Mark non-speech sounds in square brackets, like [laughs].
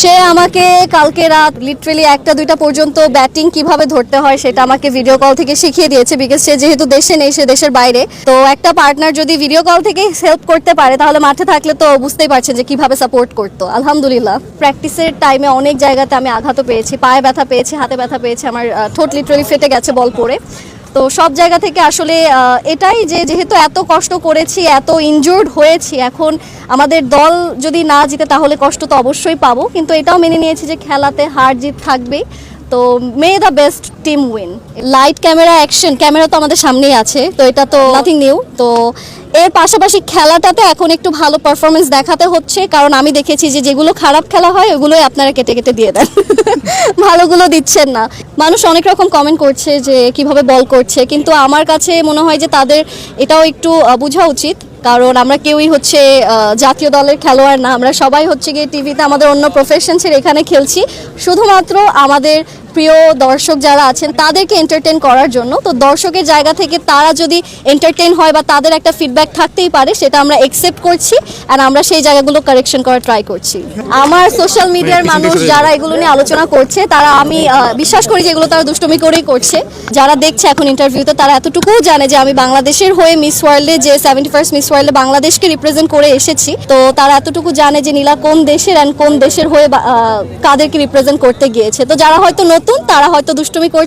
সে আমাকে কালকে রাত লিটারেলি একটা, দুইটা পর্যন্ত ব্যাটিং কীভাবে ধরতে হয় সেটা আমাকে ভিডিও কল থেকে শিখিয়ে দিয়েছে বিকজ সে যেহেতু দেশে নেই, সে দেশের বাইরে। তো একটা পার্টনার যদি ভিডিও কল থেকে হেল্প করতে পারে, তাহলে মাঠে থাকলে তো বুঝতেই পারছেন যে কীভাবে সাপোর্ট করতো। আলহামদুলিল্লাহ প্র্যাকটিসের টাইমে অনেক জায়গাতে আমি আঘাতও পেয়েছি, পায়ে ব্যথা পেয়েছি, হাতে ব্যথা পেয়েছি, আমার ঠোঁট লিটারেলি ফেটে গেছে বল পড়ে। তো সব জায়গা থেকে আসলে এটাই যে যেহেতু এত কষ্ট করেছি, এত ইনজুর্ড হয়েছি, এখন আমাদের দল যদি না জিতে তাহলে কষ্ট তো অবশ্যই পাবো, কিন্তু এটাও মেনে নিয়েছি যে খেলাতে হার জিত থাকবেই। তো may the best team win light camera action camera তো আমাদের সামনেই আছে, তো এটা তো নাথিং নিউ তো এর পাশাপাশি খেলাটাতে এখন একটু ভালো পারফরমেন্স দেখাতে হচ্ছে, কারণ আমি দেখেছি যে যেগুলো খারাপ খেলা হয়, ওগুলোই আপনারা কেটে কেটে দিয়ে দেন। [laughs] ভালোগুলো দিচ্ছেন না। মানুষ অনেক রকম কমেন্ট করছে যে, কীভাবে বল করছে। কিন্তু আমার কাছে মনে হয় যে, তাদের এটাও একটু বোঝা উচিত। কারণ আমরা কেউই হচ্ছে জাতীয় দলের খেলোয়াড় না। আমরা সবাই হচ্ছে গিয়ে টিভিতে আমাদের অন্য প্রফেশন ছেড়ে এখানে খেলছি। শুধুমাত্র আমাদের প্রিয় দর্শক যারা আছেন তাদেরকে এন্টারটেন করার জন্য। তো দর্শকের জায়গা থেকে তারা যদি এন্টারটেন হয় বা তাদের একটা ফিডব্যাক থাকতেই পারে সেটা আমরা একসেপ্ট করছি আর আমরা সেই জায়গাগুলো কারেকশন করার ট্রাই করছি। আমার সোশ্যাল মিডিয়ার মানুষ যারা এগুলো নিয়ে আলোচনা করছে তারা আমি বিশ্বাস করি যে এগুলো তারা দুষ্টমি করেই করছে। যারা দেখছে এখন ইন্টারভিউতে তারা এতটুকুও জানে যে আমি বাংলাদেশের হয়ে মিস ওয়ার্ল্ডে যে সেভেন্টি ফার্স্ট মিস ওয়ার্ল্ডে বাংলাদেশকে রিপ্রেজেন্ট করে এসেছি তো তারা এতটুকু জানে যে নীলা কোন দেশের অ্যান্ড কোন দেশের হয়ে কাদেরকে রিপ্রেজেন্ট করতে গিয়েছে। তো যারা হয়তো নতুন তারা হয়তো দুষ্টুমি করছে